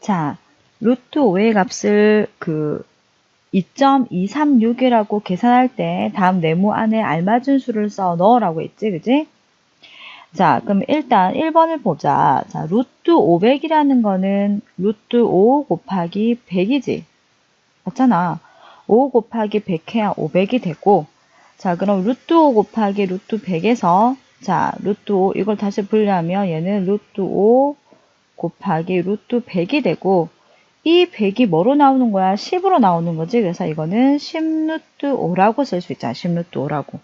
자, 루트 5의 값을 그 2.236이라고 계산할 때 다음 네모 안에 알맞은 수를 써 넣으라고 했지, 그지? 자, 그럼 일단 1번을 보자. 자, 루트 500이라는 거는 루트 5 곱하기 100이지. 맞잖아. 5 곱하기 100 해야 500이 되고, 자, 그럼 루트 5 곱하기 루트 100에서, 자, 루트 5, 이걸 다시 분리하면 얘는 루트 5 곱하기 루트 100이 되고, 이 100이 뭐로 나오는 거야? 10으로 나오는 거지. 그래서 이거는 10루트 5라고 쓸 수 있잖아. 10루트 5라고.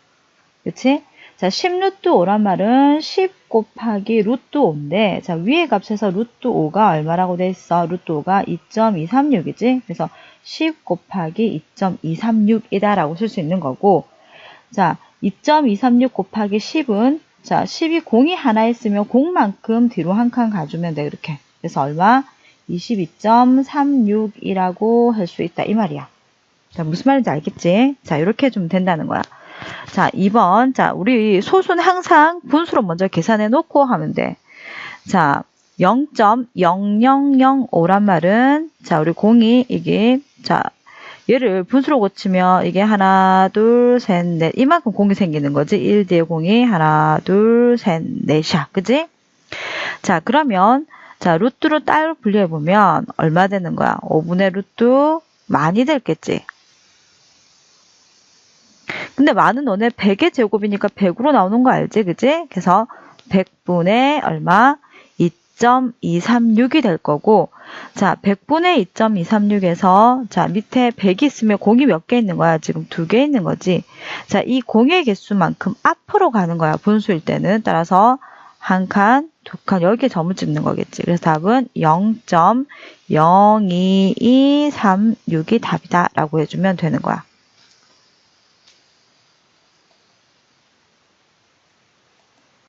그치? 자, 10루트 5란 말은 10 곱하기 루트 5인데, 자, 위의 값에서 루트 5가 얼마라고 돼 있어? 루트 5가 2.236이지? 그래서 10 곱하기 2.236이다라고 쓸 수 있는 거고, 자, 2.236 곱하기 10은, 자, 10이 공이 하나 있으면 공만큼 뒤로 한 칸 가주면 돼, 이렇게. 그래서 얼마? 22.36이라고 할 수 있다, 이 말이야. 자, 무슨 말인지 알겠지? 자, 이렇게 해주면 된다는 거야. 자, 2번. 자, 우리 소수는 항상 분수로 먼저 계산해 놓고 하면 돼. 자, 0.0005란 말은, 자, 우리 공이 이게, 자, 얘를 분수로 고치면 이게 하나, 둘, 셋, 넷. 이만큼 공이 생기는 거지. 1 뒤에 공이 하나, 둘, 셋, 넷이야. 그지? 자, 그러면, 자, 루트로 따로 분리해보면 얼마 되는 거야? 5분의 루트 많이 됐겠지? 근데 많은 너네 100의 제곱이니까 100으로 나오는 거 알지? 그지? 그래서 100분의 얼마? 2.236이 될 거고, 자, 100분의 2.236에서, 자, 밑에 100이 있으면 공이 몇 개 있는 거야? 지금 두 개 있는 거지. 자, 이 공의 개수만큼 앞으로 가는 거야. 분수일 때는. 따라서, 한 칸, 두 칸, 여기에 점을 찍는 거겠지. 그래서 답은 0.02236이 답이다. 라고 해주면 되는 거야.